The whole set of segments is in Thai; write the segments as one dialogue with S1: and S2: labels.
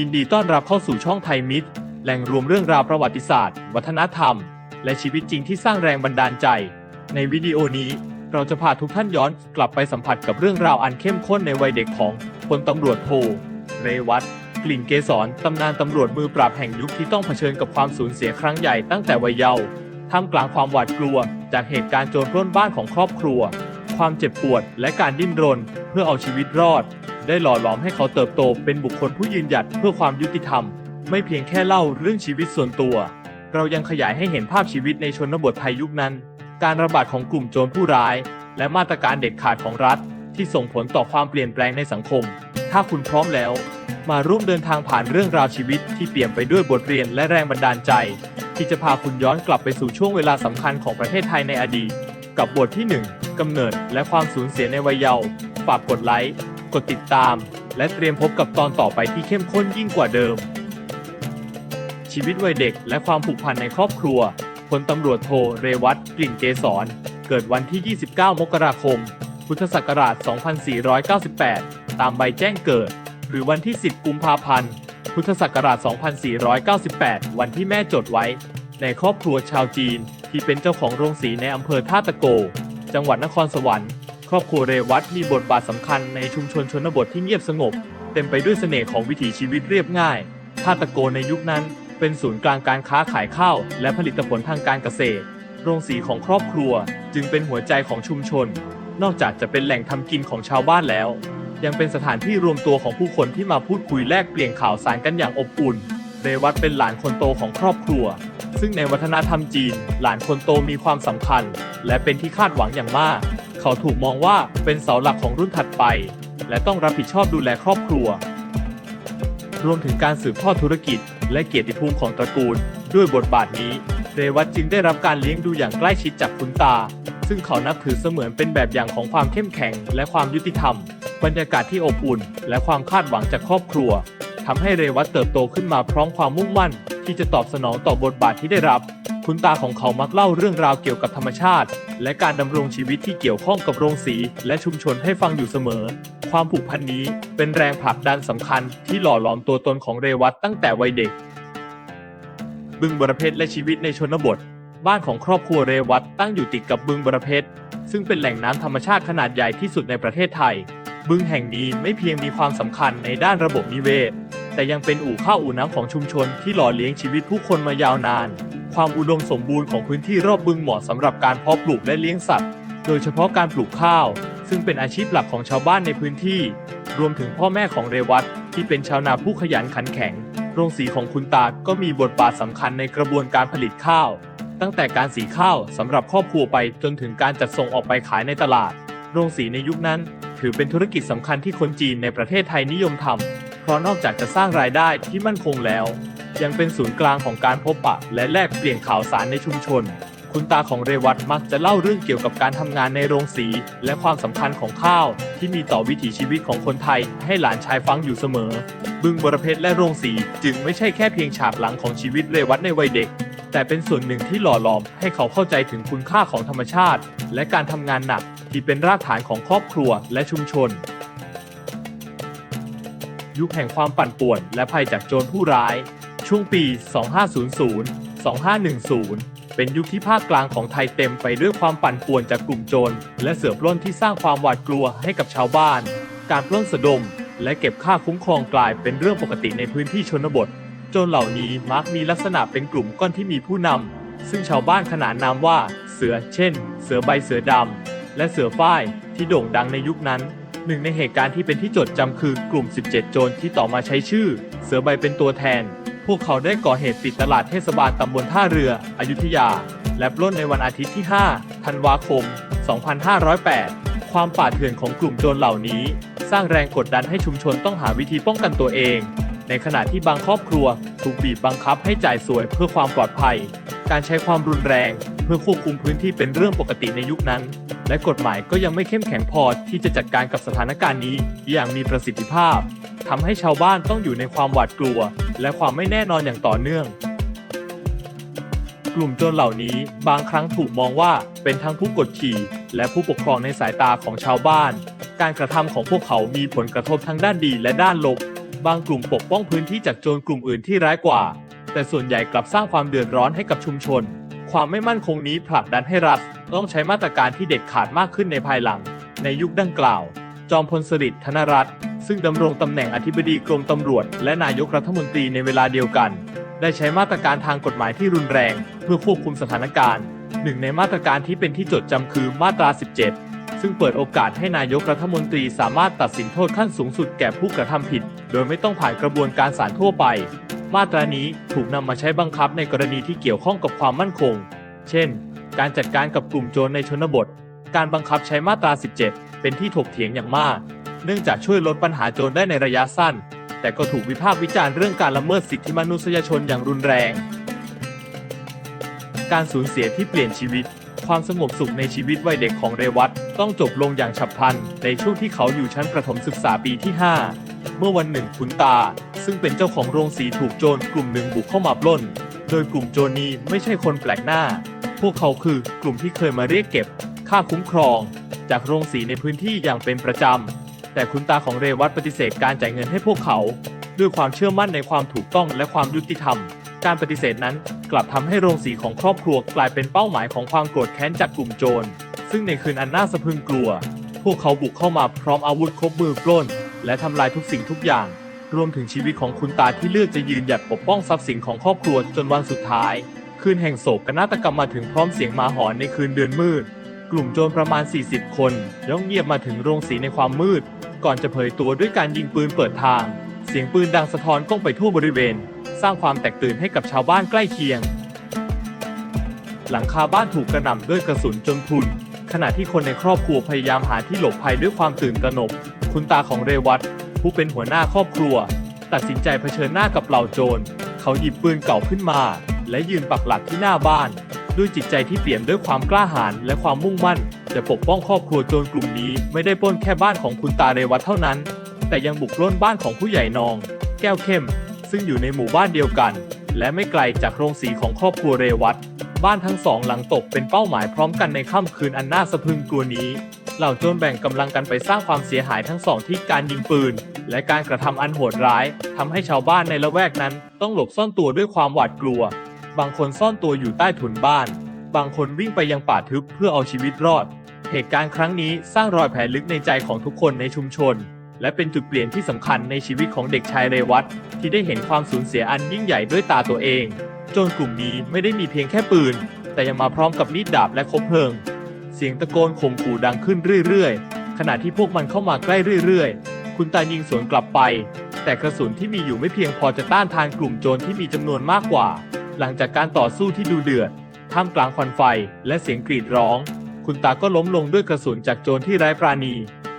S1: ยินดีต้อนรับเข้าสู่ช่องไทยมิตรแหล่งรวมเรื่องราวประวัติศาสตร์ วัฒนธรรม และชีวิตจริงที่สร้างแรงบันดาลใจ ในวิดีโอนี้เราจะพาทุกท่านย้อนกลับไปสัมผัสกับเรื่องราวอันเข้มข้นในวัยเด็กของพลตำรวจโท เรวัตกลิ่นเกษรตำนานตำรวจมือปราบแห่งยุคที่ต้องเผชิญกับความสูญเสียครั้งใหญ่ตั้งแต่วัยเยาว์ท่ามกลางความหวาดกลัว จากเหตุการณ์โจรปล้นบ้านของครอบครัว ความเจ็บปวดและการดิ้นรนเพื่อเอาชีวิตรอด ได้หล่อหลอมให้เขาเติบโตเป็นบุคคลผู้ยืนหยัดเพื่อความยุติธรรม ไม่เพียงแค่เล่าเรื่องชีวิตส่วนตัว เรายังขยายให้เห็นภาพชีวิตในชนบทไทยยุคนั้น การระบาดของกลุ่มโจรผู้ร้าย และมาตรการเด็ดขาดของรัฐ ที่ส่งผลต่อความเปลี่ยนแปลงในสังคม ถ้าคุณพร้อมแล้ว มาร่วมเดินทางผ่านเรื่องราวชีวิตที่เปลี่ยมไปด้วยบทเรียนและแรงบันดาลใจ ที่จะพาคุณย้อนกลับไปสู่ช่วงเวลาสำคัญของประเทศไทยในอดีต กับบทที่ 1กำเนิดและความสูญเสียในวัยเยาว์ฝากกดไลค์ กดติดตาม และเตรียมพบกับตอนต่อไปที่เข้มข้นยิ่งกว่าเดิม ชีวิตวัยเด็กและความผูกพันในครอบครัวพลตำรวจโทเรวัตกลิ่นเกษรเกิดวันที่ 29 มกราคม พุทธศักราช 2498 ตามใบแจ้งเกิด หรือวันที่ 10 กุมภาพันธ์ พุทธศักราช 2498 วันที่แม่จดไว้ ในครอบครัวชาวจีนที่เป็นเจ้าของโรงสีในอำเภอท่าตะโก จังหวัดนครสวรรค์ ครอบครัวเรวัตมีบทบาทสำคัญในชุมชนชนบทที่เงียบสงบ เต็มไปด้วยเสน่ห์ของวิถีชีวิตเรียบง่ายท่าตะโกในยุคนั้น เป็นศูนย์กลางการค้าขายข้าว และผลิตผลทางการเกษตร โรงสีของครอบครัวจึงเป็นหัวใจของชุมชน นอกจากจะเป็นแหล่งทำกินของชาวบ้านแล้ว ยังเป็นสถานที่รวมตัวของผู้คนที่มาพูดคุยแลกเปลี่ยนข่าวสารกันอย่างอบอุ่น เรวัตเป็นหลานคนโตของครอบครัว ซึ่งในวัฒนธรรมจีน หลานคนโตมีความสำคัญ และเป็นที่คาดหวังอย่างมาก เขาถูกมองว่าเป็นเสาหลักของรุ่นถัดไป และต้องรับผิดชอบดูแลครอบครัว รวมถึงการสืบทอดธุรกิจ และเกียรติภูมิของตระกูล ด้วยบทบาทนี้ เรวัตจึงได้รับการเลี้ยงดูอย่างใกล้ชิดจากคุณตา ซึ่งเขานับถือเสมือนเป็นแบบอย่างของความเข้มแข็ง และความยุติธรรม บรรยากาศที่อบอุ่น และความคาดหวังจากครอบครัวทำให้เรวัตเติบโตขึ้นมาพร้อมความมุ่งมั่น ที่จะตอบสนองต่อบทบาทที่ได้รับ คุณตาของเขามักเล่าเรื่องราวเกี่ยวกับธรรมชาติ และการดำรงชีวิตที่เกี่ยวข้องกับโรงสีและชุมชนให้ฟังอยู่เสมอ ความผูกพันนี้เป็นแรงผลักดันสำคัญที่หล่อหลอมตัวตนของเรวัตตั้งแต่วัยเด็ก บึงบรเพชรและชีวิตในชนบท บ้านของครอบครัวเรวัตตั้งอยู่ติดกับบึงบรเพชรซึ่งเป็นแหล่งน้ำธรรมชาติขนาดใหญ่ที่สุดในประเทศไทย บึงแห่งนี้ไม่เพียงมีความสำคัญในด้านระบบนิเวศ แต่ยังเป็นอู่ข้าวอู่น้ำของชุมชนที่หล่อเลี้ยงชีวิตผู้คนมายาวนาน ความอุดมสมบูรณ์ของพื้นที่รอบบึงเหมาะสำหรับการเพาะปลูกและเลี้ยงสัตว์ โดยเฉพาะการปลูกข้าว ซึ่งเป็นอาชีพหลักของชาวบ้านในพื้นที่ รวมถึงพ่อแม่ของเรวัตที่เป็นชาวนาผู้ขยันขันแข็ง โรงสีของคุณตาก็มีบทบาทสำคัญในกระบวนการผลิตข้าว ตั้งแต่การสีข้าวสำหรับครอบครัวไปจนถึงการจัดส่งออกไปขายในตลาด โรงสีในยุคนั้น ถือเป็นธุรกิจสำคัญที่คนจีนในประเทศไทยนิยมทำเพราะนอกจากจะสร้างรายได้ที่มั่นคงแล้ว ยังเป็นศูนย์กลางของการพบปะ และแลกเปลี่ยนข่าวสารในชุมชน คุณตาของเรวัตมักจะเล่าเรื่องเกี่ยวกับการทำงานในโรงสี และความสำคัญของข้าว ที่มีต่อวิถีชีวิตของคนไทย ให้หลานชายฟังอยู่เสมอ บึงบรเพชรและโรงสีจึงไม่ใช่แค่เพียงฉากหลังของชีวิตเรวัตในวัยเด็ก แต่เป็นส่วนหนึ่งที่หล่อหลอมให้เขาเข้าใจถึงคุณค่าของธรรมชาติ และการทำงานหนักที่เป็นรากฐานของครอบครัวและชุมชนยุคแห่งความปั่นป่วนและภัยจากโจรผู้ร้าย ช่วงปี 2500 2510 เป็นยุคที่ภาคกลางของไทยเต็มไปด้วยความปั่นป่วนจากกลุ่มโจร และเสือปล้นที่สร้างความหวาดกลัวให้กับชาวบ้าน การปล้นสะดม และเก็บค่าคุ้มครองกลายเป็นเรื่องปกติในพื้นที่ชนบท โจรเหล่านี้มักมีลักษณะเป็นกลุ่มก้อนที่มีผู้นำ ซึ่งชาวบ้านขนานนามว่า เสือ เช่น เสือใบเสือดำ และเสือฝ้ายที่โด่งดังในยุคนั้นหนึ่งในเหตุการณ์ที่เป็นที่จดจำคือกลุ่ม 17 โจรที่ต่อมาใช้ชื่อ เสือใบเป็นตัวแทน พวกเขาได้ก่อเหตุปิดตลาดเทศบาลตำบลท่าเรือ อยุธยา และปล้นในวันอาทิตย์ที่ 5 ธันวาคม 2508 ความป่าเถื่อนของกลุ่มโจรเหล่านี้ สร้างแรงกดดันให้ชุมชนต้องหาวิธีป้องกันตัวเอง ในขณะที่บางครอบครัวถูกบีบบังคับให้จ่ายสวยเพื่อความปลอดภัย การใช้ความรุนแรง เพื่อควบคุมพื้นที่เป็นเรื่องปกติในยุคนั้น และกฎหมายก็ยังไม่เข้มแข็งพอที่จะจัดการกับสถานการณ์นี้อย่างมีประสิทธิภาพ ทำให้ชาวบ้านต้องอยู่ในความหวาดกลัว และความไม่แน่นอนอย่างต่อเนื่อง กลุ่มโจรเหล่านี้บางครั้งถูกมองว่าเป็นทั้งผู้กดขี่ และผู้ปกครองในสายตาของชาวบ้าน การกระทำของพวกเขามีผลกระทบทั้งด้านดีและด้านลบ บางกลุ่มปกป้องพื้นที่จากโจรกลุ่มอื่นที่ร้ายกว่า แต่ส่วนใหญ่กลับสร้างความเดือดร้อนให้กับชุมชน ความไม่มั่นคงนี้ผลักดันให้รัฐต้องใช้มาตรการที่เด็ดขาดมากขึ้นในภายหลัง ในยุคดังกล่าว จอมพลสฤษดิ์ธนรัตน์ ซึ่งดำรงตำแหน่งอธิบดีกรมตำรวจ และนายกรัฐมนตรีในเวลาเดียวกัน ได้ใช้มาตรการทางกฎหมายที่รุนแรง เพื่อควบคุมสถานการณ์ หนึ่งในมาตรการที่เป็นที่จดจำคือมาตรา 17 ซึ่งเปิดโอกาสให้นายกรัฐมนตรีสามารถตัดสินโทษขั้นสูงสุดแก่ผู้กระทำผิด โดยไม่ต้องผ่านกระบวนการศาลทั่วไป มาตรานี้ถูกนำมาใช้บังคับในกรณีที่เกี่ยวข้องกับความมั่นคง เช่น การจัดการกับกลุ่มโจรในชนบท การบังคับใช้มาตรา 17 เป็นที่ถกเถียงอย่างมาก เนื่องจากช่วยลดปัญหาโจรได้ในระยะสั้น แต่ก็ถูกวิพากษ์วิจารณ์เรื่องการละเมิดสิทธิมนุษยชนอย่างรุนแรง การสูญเสียที่เปลี่ยนชีวิต ความสงบสุขในชีวิตวัยเด็กของเรวัตต้องจบลงอย่างฉับพลัน ในช่วงที่เขาอยู่ชั้นประถมศึกษาปีที่ 5 เมื่อวันหนึ่งคุณตา ซึ่งเป็นเจ้าของโรงสีถูกโจรกลุ่มหนึ่งบุกเข้ามาปล้น โดยกลุ่มโจรนี้ไม่ใช่คนแปลกหน้า พวกเขาคือกลุ่มที่เคยมาเรียกเก็บ ค่าคุ้มครอง จากโรงสีในพื้นที่อย่างเป็นประจำ แต่คุณตาของเรวัตปฏิเสธการจ่ายเงินให้พวกเขา ด้วยความเชื่อมั่นในความถูกต้องและความยุติธรรม การปฏิเสธนั้นกลับทำให้โรงสีของครอบครัวกลายเป็นเป้าหมายของความโกรธแค้นจากกลุ่มโจร ซึ่งในคืนอันน่าสะพรึงกลัว พวกเขาบุกเข้ามาพร้อมอาวุธครบมือปล้น และทำลายทุกสิ่งทุกอย่าง รวมถึงชีวิตของคุณตาที่เลือกจะยืนหยัดปกป้องทรัพย์สินของครอบครัวจนวันสุดท้าย คืนแห่งโศกนาฏกรรมมาถึงพร้อมเสียงหมาหอนในคืนเดือนมืด กลุ่มโจรประมาณ 40 คนย่องเงียบมาถึงโรงสีในความมืด ก่อนจะเผยตัวด้วยการยิงปืนเปิดทาง เสียงปืนดังสะท้อนก้องไปทั่วบริเวณ สร้างความแตกตื่นให้กับชาวบ้านใกล้เคียง หลังคาบ้านถูกกระหน่ำด้วยกระสุนจนพรุนขณะที่คนในครอบครัวพยายามหาที่หลบภัยด้วยความตื่นตระหนก คุณตาของเรวัตผู้เป็นหัวหน้าครอบครัว ตัดสินใจเผชิญหน้ากับเหล่าโจร เขาหยิบปืนเก่าขึ้นมา และยืนปักหลักที่หน้าบ้าน ด้วยจิตใจที่เปี่ยมด้วยความกล้าหาญและความมุ่งมั่นจะปกป้องครอบครัวโจรกลุ่มนี้ไม่ได้ปล้นแค่บ้านของคุณตาเรวัตเท่านั้น แต่ยังบุกปล้นบ้านของผู้ใหญ่นอง แก้วเข้ม ซึ่งอยู่ในหมู่บ้านเดียวกัน และไม่ไกลจากโรงสีของครอบครัวเรวัตบ้านทั้งสองหลังตกเป็นเป้าหมายพร้อมกันในค่ำคืนอันน่าสะพรึงกลัวนี้ เหล่าโจรแบ่งกำลังกันไปสร้างความเสียหายทั้งสองที่การยิงปืน และการกระทำอันโหดร้ายทำให้ชาวบ้านในละแวกนั้น ต้องหลบซ่อนตัวด้วยความหวาดกลัว บางคนซ่อนตัวอยู่ใต้ถุนบ้าน บางคนวิ่งไปยังป่าทึบเพื่อเอาชีวิตรอด เหตุการณ์ครั้งนี้สร้างรอยแผลลึกในใจของทุกคนในชุมชน และเป็นจุดเปลี่ยนที่สำคัญในชีวิตของเด็กชายเรวัตที่ได้เห็นความสูญเสียอันยิ่งใหญ่ด้วยตาตัวเอง โจรกลุ่มนี้ไม่ได้มีเพียงแค่ปืน แต่ยังมาพร้อมกับมีดดาบและคบเพลิง เสียงตะโกนข่มขู่ดังขึ้นเรื่อยๆ ขณะที่พวกมันเข้ามาใกล้เรื่อยๆ คุณตายิงสวนกลับไป แต่กระสุนที่มีอยู่ไม่เพียงพอจะต้านทานกลุ่มโจรที่มีจำนวนมากกว่า หลังจากการต่อสู้ที่ดูเดือด ท่ามกลางควันไฟและเสียงกรีดร้อง คุณตาก็ล้มลงด้วยกระสุนจากโจรที่ไร้ปราณี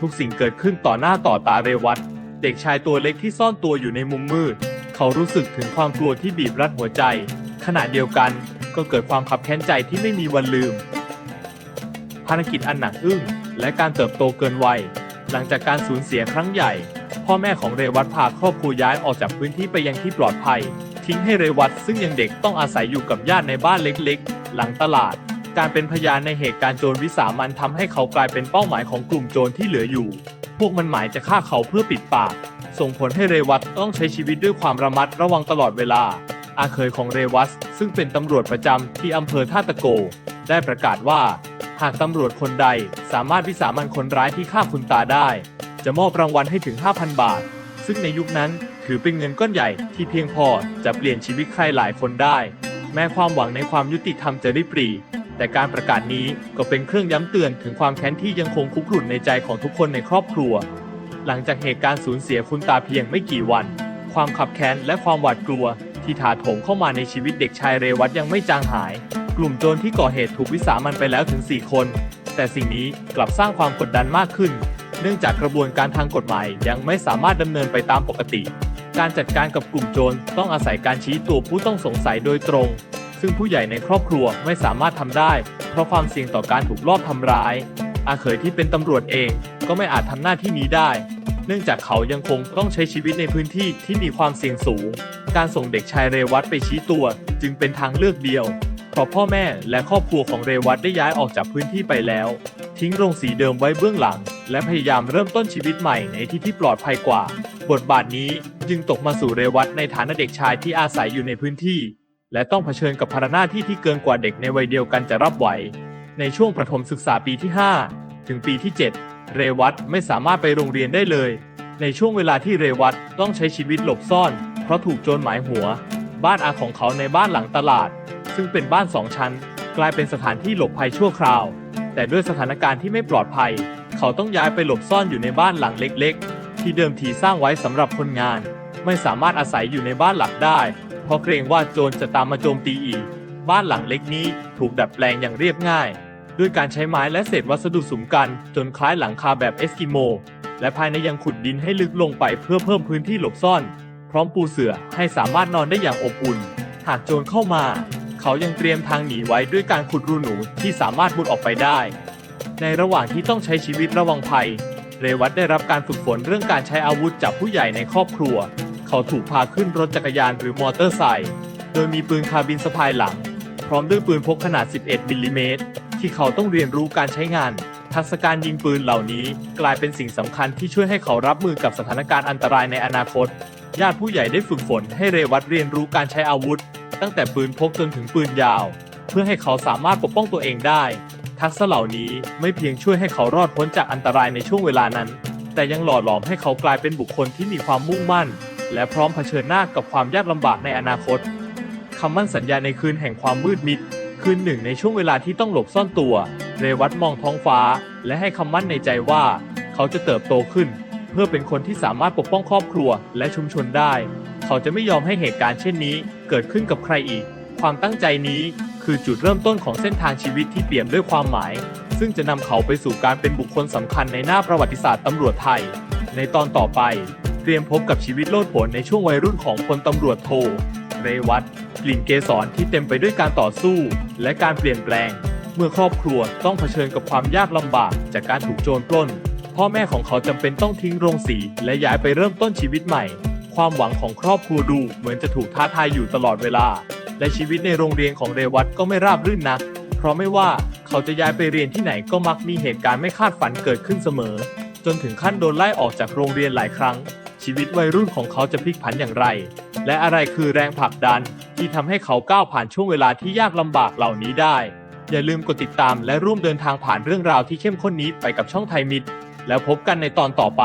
S1: ทุกสิ่งเกิดขึ้นต่อหน้าต่อตาเรวัตเด็กชายตัวเล็กที่ซ่อนตัวอยู่ในมุมมืด เขารู้สึกถึงความกลัวที่บีบรัดหัวใจ ขณะเดียวกันก็เกิดความขับแค้นใจที่ไม่มีวันลืม ภารกิจอันหนักอึ้งและการเติบโตเกินวัย หลังจากการสูญเสียครั้งใหญ่ พ่อแม่ของเรวัตพาครอบครัวย้ายออกจากพื้นที่ไปยังที่ปลอดภัย ทิ้งให้เรวัตซึ่งยังเด็กต้องอาศัยอยู่กับญาติในบ้านเล็กๆ หลังตลาด การเป็นพยานในเหตุการณ์โจรวิสามันทำให้เขากลายเป็นเป้าหมายของกลุ่มโจรที่เหลืออยู่ พวกมันหมายจะฆ่าเขาเพื่อปิดปาก ส่งผลให้เรวัตต้องใช้ชีวิตด้วยความระมัดระวังตลอดเวลา อาเคยของเรวัตซึ่งเป็นตำรวจประจำที่อำเภอท่าตะโก ได้ประกาศว่า หากตำรวจคนใดสามารถวิสามันคนร้ายที่ฆ่าคุณตาได้ จะมอบรางวัลให้ถึง 5,000 บาท ซึ่งในยุคนั้นถือเป็นเงินก้อนใหญ่ที่เพียงพอจะเปลี่ยนชีวิตใครหลายคนได้ แม้ความหวังในความยุติธรรมจะได้ปรี แต่การประกาศนี้ก็เป็นเครื่องย้ำเตือนถึงความแค้นที่ยังคงคุกรุ่นในใจของทุกคนในครอบครัว หลังจากเหตุการณ์สูญเสียคุณตาเพียงไม่กี่วัน ความขับแค้นและความหวาดกลัว ที่ถาโถมเข้ามาในชีวิตเด็กชายเรวัตยังไม่จางหาย กลุ่มโจรที่ก่อเหตุถูกวิสามันไปแล้วถึง 4 คน แต่สิ่งนี้กลับสร้างความกดดันมากขึ้น นื่องจากกระบวนการทางกฎหมายยังไม่สามารถดำเนินไปตามปกติ การจัดการกับกลุ่มโจรต้องอาศัยการชี้ตัวผู้ต้องสงสัยโดยตรง ซึ่งผู้ใหญ่ในครอบครัวไม่สามารถทำได้ เพราะความเสี่ยงต่อการถูกลอบทำร้าย อาเขยที่เป็นตำรวจเองก็ไม่อาจทำหน้าที่นี้ได้ เนื่องจากเขายังคงต้องใช้ชีวิตในพื้นที่ที่มีความเสี่ยงสูง การส่งเด็กชายเรวัตไปชี้ตัว จึงเป็นทางเลือกเดียวเพราะพ่อแม่และครอบครัวของเรวัตได้ย้ายออกจากพื้นที่ไปแล้ว ทิ้งโรงสีเดิมไว้เบื้องหลัง และพยายามเริ่มต้นชีวิตใหม่ในที่ที่ปลอดภัยกว่า บทบาทนี้จึงตกมาสู่เรวัตในฐานะเด็กชายที่อาศัยอยู่ในพื้นที่ และต้องเผชิญกับภาระหน้าที่ที่เกินกว่าเด็กในวัยเดียวกันจะรับไหว ในช่วงประถมศึกษาปีที่ 5 ถึงปีที่ 7 เรวัตไม่สามารถไปโรงเรียนได้เลย ในช่วงเวลาที่เรวัตต้องใช้ชีวิตหลบซ่อน เพราะถูกโจรหมายหัว บ้านอาของเขาในบ้านหลังตลาด ซึ่งเป็นบ้านสองชั้น กลายเป็นสถานที่หลบภัยชั่วคราว แต่ด้วยสถานการณ์ที่ไม่ปลอดภัย เขาต้องย้ายไปหลบซ่อนอยู่ในบ้านหลังเล็กๆ ที่เดิมทีสร้างไว้สำหรับคนงาน ไม่สามารถอาศัยอยู่ในบ้านหลักได้ เพราะเกรงว่าโจรจะตามมาโจมตีอีก บ้านหลังเล็กนี้ถูกดัดแปลงอย่างเรียบง่าย ด้วยการใช้ไม้และเศษวัสดุสุมกัน จนคล้ายหลังคาแบบเอสกิโม และภายในยังขุดดินให้ลึกลงไปเพื่อเพิ่มพื้นที่หลบซ่อน พร้อมปูเสื่อให้สามารถนอนได้อย่างอบอุ่น หากโจรเข้ามา เขายังเตรียมทางหนีไว้ด้วยการขุดรูหนูที่สามารถมุดออกไปได้ ในระหว่างที่ต้องใช้ชีวิตระวังภัย เรวัตได้รับการฝึกฝนเรื่องการใช้อาวุธจากผู้ใหญ่ในครอบครัว เขาถูกพาขึ้นรถจักรยานหรือมอเตอร์ไซค์โดยมีปืนคาร์บินสะพายหลัง พร้อมด้วยปืนพกขนาด 11 มิลลิเมตรที่เขาต้องเรียนรู้การใช้งาน ทักษะการยิงปืนเหล่านี้กลายเป็นสิ่งสำคัญที่ช่วยให้เขารับมือกับสถานการณ์อันตรายในอนาคต ญาติผู้ใหญ่ได้ฝึกฝนให้เรวัตเรียนรู้การใช้อาวุธ ตั้งแต่ปืนพกจนถึงปืนยาว เพื่อให้เขาสามารถปกป้องตัวเองได้ ทักษะเหล่านี้ไม่เพียงช่วยให้เขารอดพ้นจากอันตรายในช่วงเวลานั้น แต่ยังหล่อหลอมให้เขากลายเป็นบุคคลที่มีความมุ่งมั่น และพร้อมเผชิญหน้ากับความยากลำบากในอนาคตคำมั่นสัญญาในคืนแห่งความมืดมิด คืนหนึ่งในช่วงเวลาที่ต้องหลบซ่อนตัว เรวัตมองท้องฟ้า และให้คำมั่นในใจว่า เขาจะเติบโตขึ้น เพื่อเป็นคนที่สามารถปกป้องครอบครัวและชุมชนได้ เขาจะไม่ยอมให้เหตุการณ์เช่นนี้ เกิดขึ้นกับใครอีก ความตั้งใจนี้ คือจุดเริ่มต้นของเส้นทางชีวิตที่เปี่ยมด้วยความหมาย ซึ่งจะนำเขาไปสู่การเป็นบุคคลสำคัญในหน้าประวัติศาสตร์ตำรวจไทย ในตอนต่อไป เตรียมพบกับชีวิตโลดโผนในช่วงวัยรุ่นของพลตำรวจโท เรวัตกลิ่นเกสรที่เต็มไปด้วยการต่อสู้ และการเปลี่ยนแปลง เมื่อครอบครัวต้องเผชิญกับความยากลำบากจากการถูกโจรปล้น พ่อแม่ของเขาจำเป็นต้องทิ้งโรงสีและย้ายไปเริ่มต้นชีวิตใหม่ ความหวังของครอบครัวดูเหมือนจะถูกท้าทายอยู่ตลอดเวลา และชีวิตในโรงเรียนของเรวัตก็ไม่ราบรื่นนัก เพราะไม่ว่าเขาจะย้ายไปเรียนที่ไหนก็มักมีเหตุการณ์ไม่คาดฝันเกิดขึ้นเสมอ จนถึงขั้นโดนไล่ออกจากโรงเรียนหลายครั้ง ชีวิตวัยรุ่นของเขาจะพลิกผันอย่างไร และอะไรคือแรงผลักดัน ที่ทำให้เขาก้าวผ่านช่วงเวลาที่ยากลำบากเหล่านี้ได้ อย่าลืมกดติดตามและร่วมเดินทางผ่านเรื่องราวที่เข้มข้นนี้ไปกับช่องไทยมิตรแล้วพบกันในตอนต่อไป